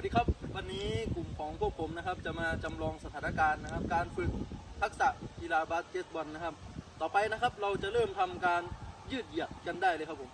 วัสดีครับ วันนี้กลุ่มของพวกผมนะครับ จะมาจำลองสถานการณ์นะครับ การฝึกทักษะกีฬาบาสเกตบอลนะครับ ต่อไปนะครับเราจะเริ่มทำการยืดเหยียดกันได้เลยครับผม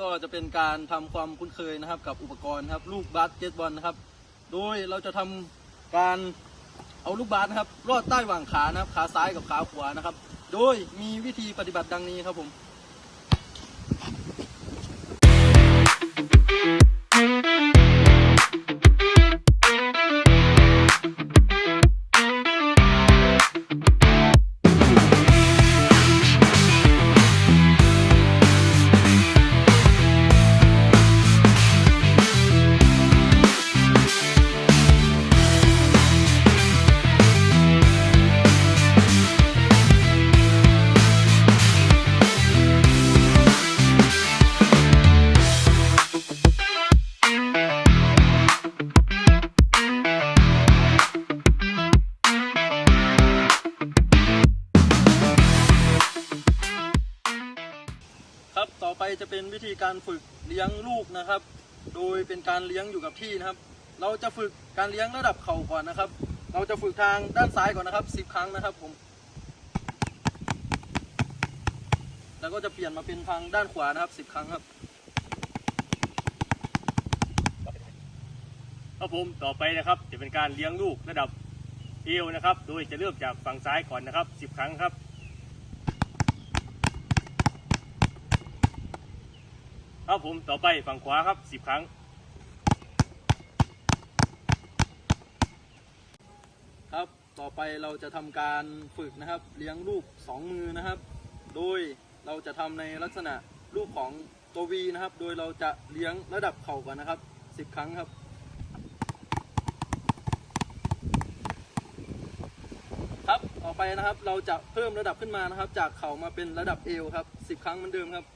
ก็จะเป็นการทำความคุ้นเคยนะครับ กับอุปกรณ์ครับลูกบาสเกตบอลนะครับ โดยเราจะทำการเอาลูกบาสนะครับลอดใต้หว่างขานะครับ ขาซ้ายกับขาขวานะครับ โดยมีวิธีปฏิบัติดังนี้ครับผม ฝึกเลี้ยงลูกนะครับ โดยเป็นการเลี้ยงอยู่กับที่นะครับ เราจะฝึกการเลี้ยงระดับเข่าก่อนนะครับ เราจะฝึกทางด้านซ้ายก่อนนะครับ10 ครั้งนะครับผม แล้วก็จะเปลี่ยนมาเป็นทางด้านขวานะครับ10 ครั้งครับ ครับผมต่อไปนะครับจะเป็นการเลี้ยงลูกระดับเอวนะครับ โดยจะเริ่มจากฝั่งซ้ายก่อนนะครับ 10 ครั้งครับ ครับผมต่อไปฝั่งขวาครับ10ครั้ง ครับต่อไปเราจะทำการฝึกนะครับ เลี้ยงลูกสองมือนะครับ โดยเราจะทำในลักษณะลูกของตัววีนะครับ โดยเราจะเลี้ยงระดับเข่าก่อนนะครับ10ครั้งครับครับต่อไปนะครับเราจะเพิ่มระดับขึ้นมานะครับ จากเข่ามาเป็นระดับเอวครับ10ครั้งเหมือนเดิมครับ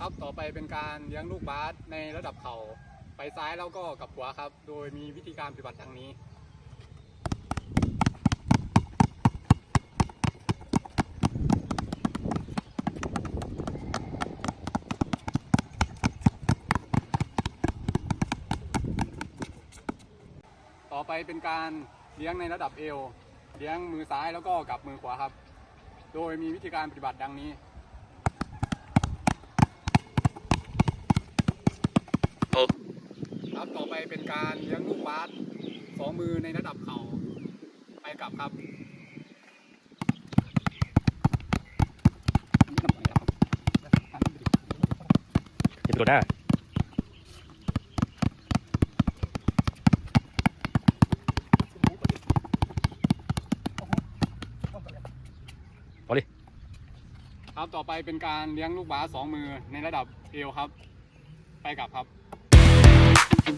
ครับต่อไปเป็นการเลี้ยงลูกบาสในระดับเขาไปซ้ายแล้วก็กลับขวาครับ โดยมีวิธีการปฏิบัติดังนี้ต่อไปเป็นการเลี้ยงในระดับเอว เลี้ยงมือซ้ายแล้วก็กลับมือขวาครับ โดยมีวิธีการปฏิบัติดังนี้ ครับต่อไปเป็น การเลี้ยงลูกบาสสองมือในระดับเข่าไปกลับครับเห็นตัวหน้าพอดิครับต่อไปเป็นการเลี้ยงลูกบาสสองมือในระดับเอวครับ ไปกลับครับ ครับ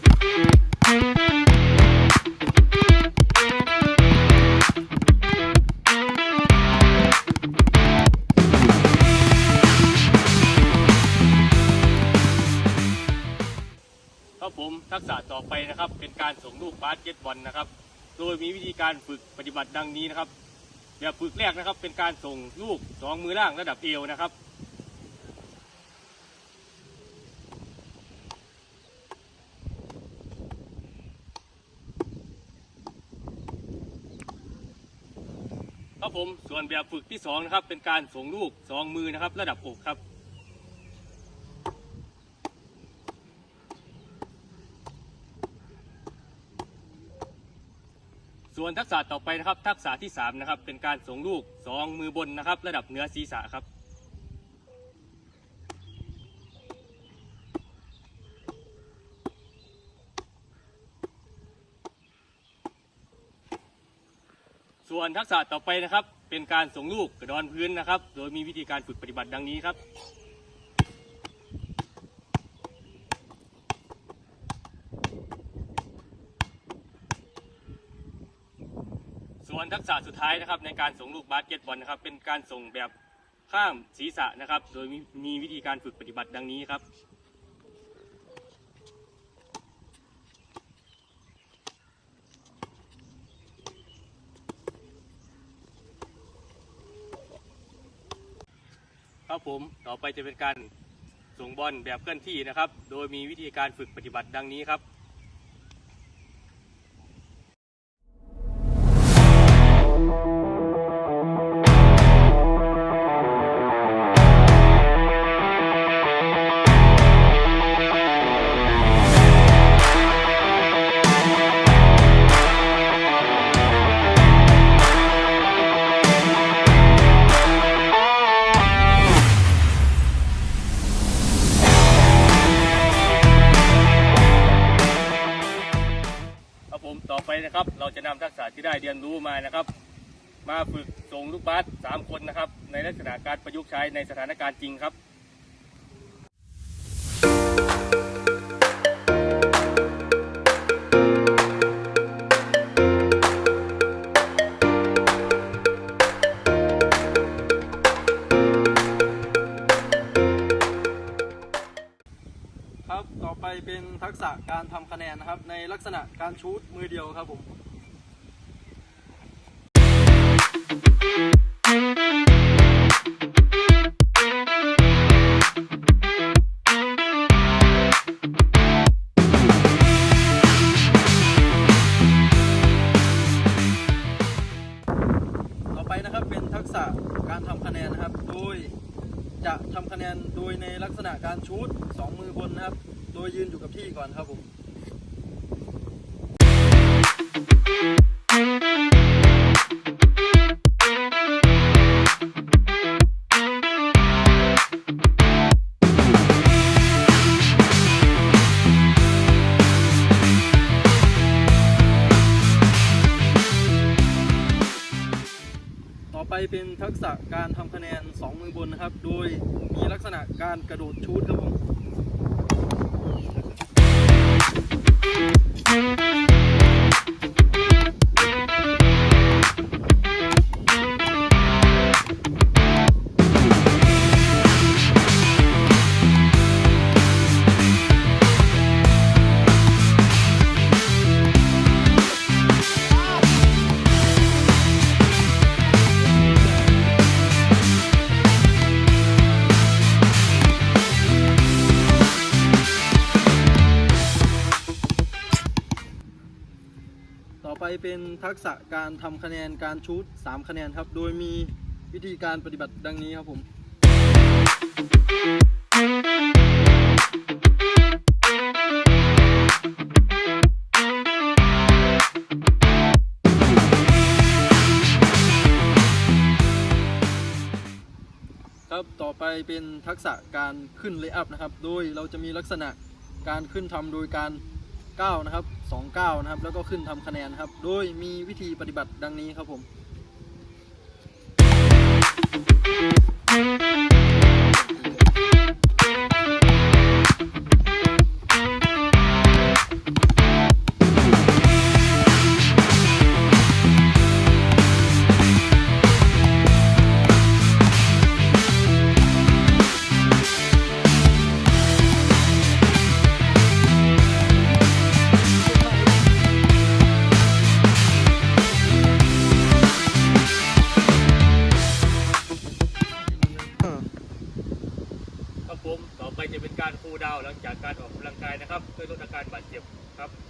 ผมทักษะต่อไปนะครับเป็นการส่งลูกบาสเกตบอลนะครับ โดยมีวิธีการฝึกปฏิบัติดังนี้นะครับแบบฝึกแรกนะครับเป็นการส่งลูกสองมือล่างระดับเอวนะครับ ครับผมส่วนแบบฝึกที่สองนะครับเป็นการส่งลูกสองมือนะครับ ระดับอกครับ ส่วนทักษะต่อไปนะครับ ทักษะที่สามนะครับเป็นการส่งลูกสองมือบนนะครับ ระดับเหนือศีรษะครับ วนทักษะต่อไปนะครับ เป็นการส่งลูกกระดอนพื้นนะครับ โดยมีวิธีการฝึกปฏิบัติดังนี้ครับส่วนทักษะสุดท้ายนะครับในการส่งลูกบาสเกตบอลนะครับ เป็นการส่งแบบข้ามศีรษะนะครับ โดยมีมีวิธีการฝึกปฏิบัติดังนี้ครับ ครับผมต่อไปจะเป็นการส่งบอลแบบเคลื่อนที่นะครับ โดยมีวิธีการฝึกปฏิบัติดังนี้ครับ ได้เรียนรู้มานะครับ มาฝึกส่งลูกบาสสามคนนะครับ ในลักษณะการประยุกต์ใช้ในสถานการณ์จริงครับครับ ต่อไปเป็นทักษะการทำคะแนนนะครับ ในลักษณะการชูตมือเดียวครับผม การกระโดดชูดครับผม เป็นทักษะการทำคะแนนการชูต3คะแนนครับ โดยมีวิธีการปฏิบัติดังนี้ครับผมครับต่อไปเป็นทักษะการขึ้นเล y อัพนะครับ โดยเราจะมีลักษณะการขึ้นทำโดยการ ก้านะครับสองก้านะครับ แล้วก็ขึ้นทำคะแนนครับ โดยมีวิธีปฏิบัติดังนี้ครับผม วยรับเพื่อลดอาการบาดเจ็บครับ